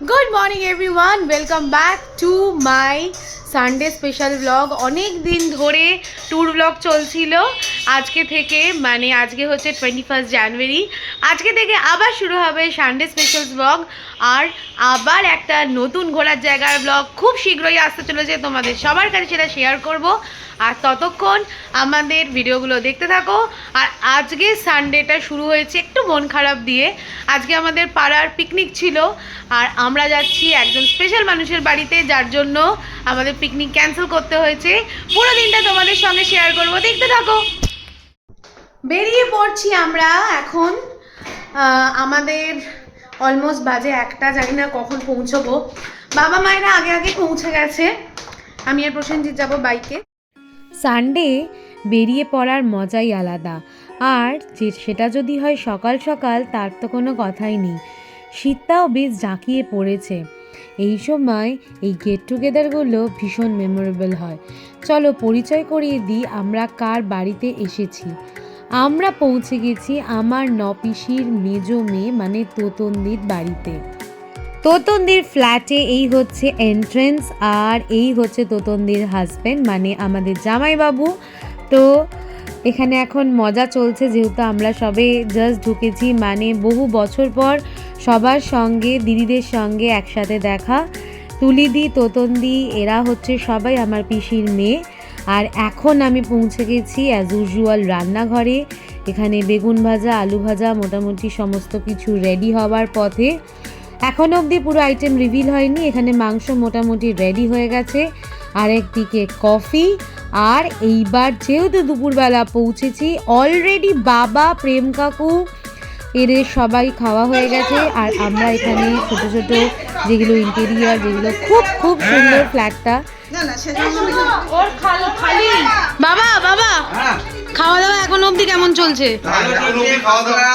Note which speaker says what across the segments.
Speaker 1: good morning everyone welcome back to my Sunday special blog অনেক দিন ধরে tour blog চলছিল। আজকে থেকে মানে আজকে হচ্ছে টোয়েন্টি ফার্স্ট জানুয়ারি আজকে থেকে আবার শুরু হবে সানডে স্পেশাল ব্লগ আর আবার একটা নতুন ঘোরার জায়গার ব্লগ খুব শীঘ্রই আসতে চলেছে। তোমাদের সবার কাছে সেটা শেয়ার করব। আর ততক্ষণ আমাদের ভিডিওগুলো দেখতে থাকো। আর আজকে সানডেটা শুরু হয়েছে একটু মন খারাপ দিয়ে। আজকে আমাদের পাড়ার পিকনিক ছিল। আর আমরা যাচ্ছি একজন স্পেশাল মানুষের বাড়িতে। যার জন্য আমাদের পিকনিক ক্যান্সেল করতে হয়েছে। পুরো দিনটা তোমাদের সঙ্গে শেয়ার করব। দেখতে থাকো। বেরিয়ে পড়ছি আমরা এখন আমাদের অলমোস্ট বাজে একটা, জানি না কখন পৌঁছবো। বাবা মায়েরা আগে আগে পৌঁছে গেছে। আমি আর প্রসেনজিৎ যাব বাইকে
Speaker 2: সানডে বেরিয়ে পড়ার মজাই আলাদা। আর যে, সেটা যদি হয় সকাল সকাল, তার তো কোনো কথাই নেই। শীতটাও বেশ জাঁকিয়ে পড়েছে। এই সময় এই গেট টুগেদারগুলো ভীষণ মেমোরেবল হয়। চলো পরিচয় করিয়ে দিই আমরা কার বাড়িতে এসেছি। আমরা পৌঁছে গেছি আমার নপিসির মেজো মেয়ে মানে তোতন্দির বাড়িতে। তোতন্দির ফ্ল্যাটে এই হচ্ছে এন্ট্রেন্স আর এই হচ্ছে তোতন্দির হাজব্যান্ড মানে আমাদের জামাইবাবু। তো এখানে এখন মজা চলছে, যেহেতু আমরা সবে জাস্ট ঢুকেছি। মানে বহু বছর পর সবার সঙ্গে, দিদিদের সঙ্গে একসাথে দেখা। তুলিদি, তোতন্দি, এরা হচ্ছে সবাই আমার পিসির মেয়ে। আর এখন আমি পৌঁছে গেছি অ্যাজ ইউজুয়াল রান্নাঘরে। এখানে বেগুন ভাজা, আলু ভাজা, মোটামুটি সমস্ত কিছু রেডি হওয়ার পথে। এখনও অবধি পুরো আইটেম রিভিল হয়নি, এখানে মাংস মোটামুটি রেডি হয়ে গেছে। আর একদিকে কফি আর এইবার যেহেতু দুপুরবেলা পৌঁছেছি অলরেডি বাবা প্রেম কাকু এদের সবাই খাওয়া হয়ে গেছে। আর আমরা এখানে ছোটো ছোটো যেগুলো ইন্টেরিয়ার যেগুলো খুব খুব সুন্দর ফ্ল্যাটটা
Speaker 1: ওর খালি খালি। বাবা বাবা
Speaker 3: হ্যাঁ।
Speaker 1: খাওয়া দাওয়া এখন অবধি কেমন চলছে?
Speaker 3: ভালো চলছে খাওয়া দাওয়া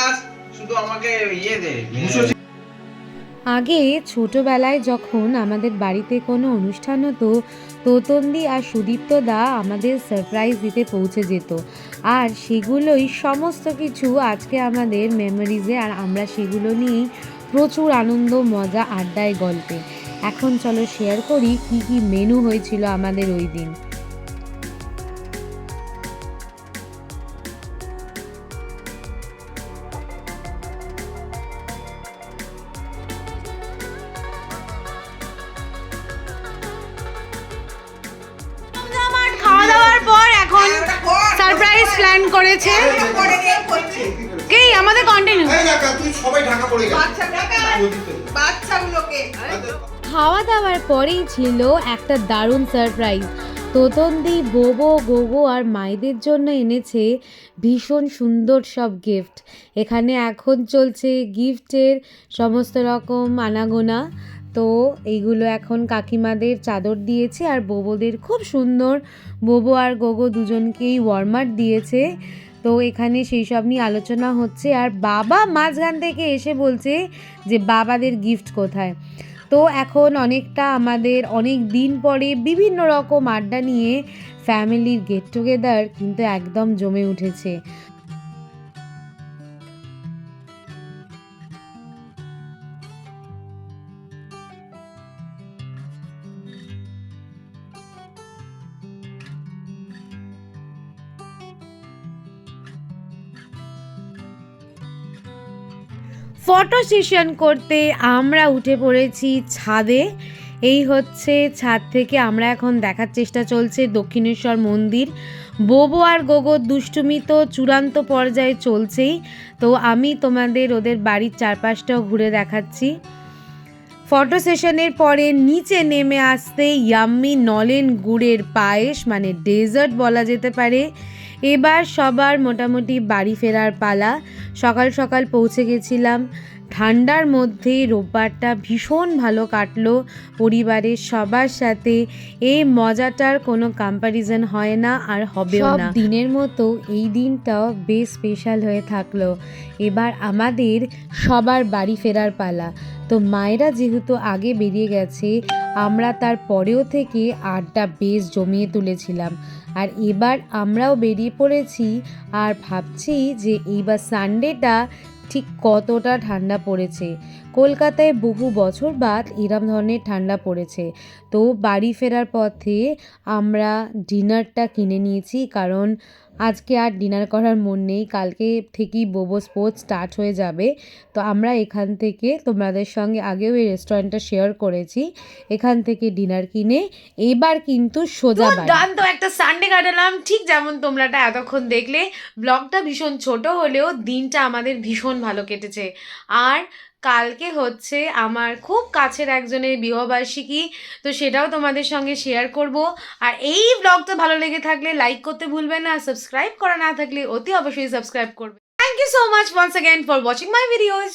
Speaker 3: শুধু আমাকে ইয়ে দে
Speaker 2: আগে ছোটবেলায় যখন আমাদের বাড়িতে কোনো অনুষ্ঠান হতো তোতন্দি আর সুদীপ্ত দা আমাদের সারপ্রাইজ দিতে পৌঁছে যেত। আর সেগুলোই সমস্ত কিছু আজকে আমাদের মেমোরিজে আর আমরা সেগুলো নিয়েই প্রচুর আনন্দ, মজা, আড্ডায় গল্পে। এখন চলো শেয়ার করি কি কি মেনু হয়েছিল আমাদের ওই দিন।
Speaker 1: করেছে? আমাদের কন্টিনিউ
Speaker 4: এই দেখা তুই সবাই ঢাকা পড়ে গেছে।
Speaker 5: বাচ্চাগুলোকে
Speaker 2: খাওয়া দাওয়ার পরেই ছিল একটা দারুণ সারপ্রাইজ তোতন্দি বোবো গোগো আর মায়েদের জন্য এনেছে ভীষণ সুন্দর সব গিফট এখানে এখন চলছে গিফটের সমস্ত রকম আনাগোনা। তো এইগুলো এখন কাকিমাদের চাদর দিয়েছে আর বোবোদের খুব সুন্দর বোবো আর গোগো দুজনকেই ওয়ার্মার দিয়েছে। তো এখানে সেই সব নিয়ে আলোচনা হচ্ছে আর বাবা মাঝখান থেকে এসে বলছে যে বাবাদের গিফট কোথায়। তো এখন অনেকটা আমাদের অনেক দিন পরে বিভিন্ন রকম আড্ডা নিয়ে ফ্যামিলির গেট টুগেদার কিন্তু একদম জমে উঠেছে। ফটো সেশন করতে আমরা উঠে পড়েছি ছাদে। এই হচ্ছে ছাদ থেকে আমরা এখন দেখার চেষ্টা চলছে দক্ষিণেশ্বর মন্দির। বোবো আর গোগোর দুষ্টুমি তো চূড়ান্ত পর্যায়ে চলছেই। তো আমি তোমাদের ওদের বাড়ির চারপাশটাও ঘুরে দেখাচ্ছি। ফটো সেশনের পরে নিচে নেমে আসতে ইয়াম্মি নলেন গুড়ের পায়েস মানে ডেজার্ট বলা যেতে পারে। এবার সবার মোটামুটি বাড়ি ফেরার পালা। সকাল সকাল পৌঁছে গেছিলাম। ঠান্ডার মধ্যে রোববারটা ভীষণ ভালো কাটলো। পরিবারের সবার সাথে এই মজাটার কোনো কম্প্যারিজন হয় না আর হবেও না। দিনের মতো এই দিনটাও বেশ স্পেশাল হয়ে থাকল। এবার আমাদের সবার বাড়ি ফেরার পালা। তো মায়েরা যেহেতু আগে বেরিয়ে গেছে আমরা তার পরেও থেকে আড্ডা বেশ জমিয়ে তুলেছিলাম। আর এবার আমরাও বেরিয়ে পড়েছি আর ভাবছি যে এইবার সানডেটা ঠিক কতটা ঠান্ডা পড়েছে? কলকাতায় বহু বছর বাদ এরম ধরনের ঠান্ডা পড়েছে। তো বাড়ি ফেরার পথে আমরা ডিনারটা কিনে নিয়েছি কারণ আজকে আর ডিনার করার মন নেই কালকে থেকেই বোবো স্পোর্টস স্টার্ট হয়ে যাবে। তো আমরা এখান থেকে তোমাদের সঙ্গে আগেও এই রেস্টুরেন্টটা শেয়ার করেছি এখান থেকে ডিনার কিনে এবার কিন্তু সোজা
Speaker 1: ডান তো একটা সানডে কাটালাম ঠিক যেমন তোমরাটা এতক্ষণ দেখলে। ব্লগটা ভীষণ ছোট হলেও দিনটা আমাদের ভীষণ ভালো কেটেছে। আর কালকে হচ্ছে আমার খুব কাছের একজনের বিবাহবার্ষিকী, তো সেটাও তোমাদের সঙ্গে শেয়ার করব। আর এই ব্লগটা ভালো লেগে থাকলে লাইক করতে ভুলবেন না সাবস্ক্রাইব করা না থাকলে অতি অবশ্যই সাবস্ক্রাইব করবে। Thank you so much once again for watching my videos